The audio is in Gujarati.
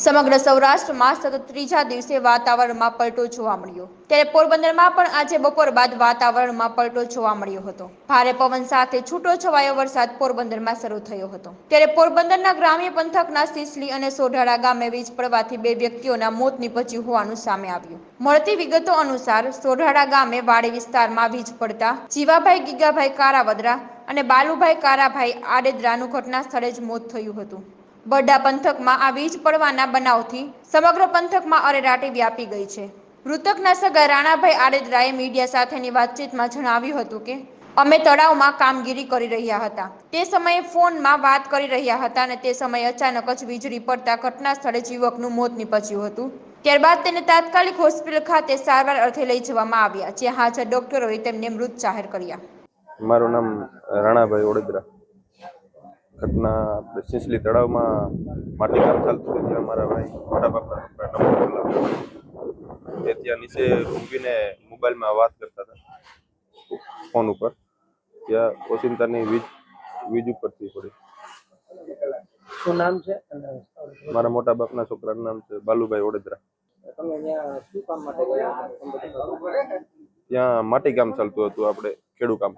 સમગ્ર સૌરાષ્ટ્રમાં સતત ત્રીજા દિવસે વાતાવરણમાં પલટો જોવા મળ્યો. ત્યારે પોરબંદરમાં પણ આજે બપોર બાદ વાતાવરણમાં પલટો જોવા મળ્યો હતો. ભારે પવન સાથે છૂટો છવાયો વરસાદ પોરબંદરમાં શરૂ થયો હતો. ત્યારે પોરબંદરના ગ્રામ્ય પંથકના સિસલી અને સોઢાળા ગામે વીજ પડવાથી બે વ્યક્તિઓના મોત નીપજ્યું હોવાનું સામે આવ્યું. મળતી વિગતો અનુસાર સોઢાળા ગામે વાડી વિસ્તારમાં વીજ પડતા જીવાભાઈ, ગીગાભાઈ કારાવદરા અને બાલુભાઈ કારાભાઈ આડેદરાનું ઘટના સ્થળે જ મોત થયું હતું. બરડા પંથકમાં આ વીજ પડવાના બનાવથી સમગ્ર પંથકમાં અરેરાટી વ્યાપી ગઈ છે. મૃતકના સગા રાણાભાઈ આડેદરાએ મીડિયા સાથેની વાતચીતમાં જણાવ્યું હતું કે, અમે તળાવમાં કામગીરી કરી રહ્યા હતા. તે સમયે ફોનમાં વાત કરી રહ્યા હતા અને તે સમયે અચાનક જ વીજળી પડતા ઘટના સ્થળે યુવકનું મોત નીપજ્યું હતું. ત્યારબાદ તેને તાત્કાલિક હોસ્પિટલ ખાતે સારવાર અર્થે લઈ જવામાં આવ્યા, જ્યાં હાજર ડોક્ટરોએ તેમને મૃત જાહેર કર્યા. મારું નામ રાણાભાઈ ઓડેદરા. ઘટના આપણે સિંસલી તળાવમાં માટી કામ ચાલતું હતું ત્યાં મારા ભાઈ મોટા બાપા એ ત્યાં નીચે ઊંઘીને મોબાઈલમાં વાત કરતા હતા ફોન ઉપર. ત્યાં ઓચિંતાની વીજ વીજ ઉપરથી પડી. શું નામ છે? મારા મોટા બાપના છોકરાનું નામ છે બાલુભાઈ ઓડેદરા? ત્યાં માટી કામ ચાલતું હતું આપણે ખેડૂ કામ.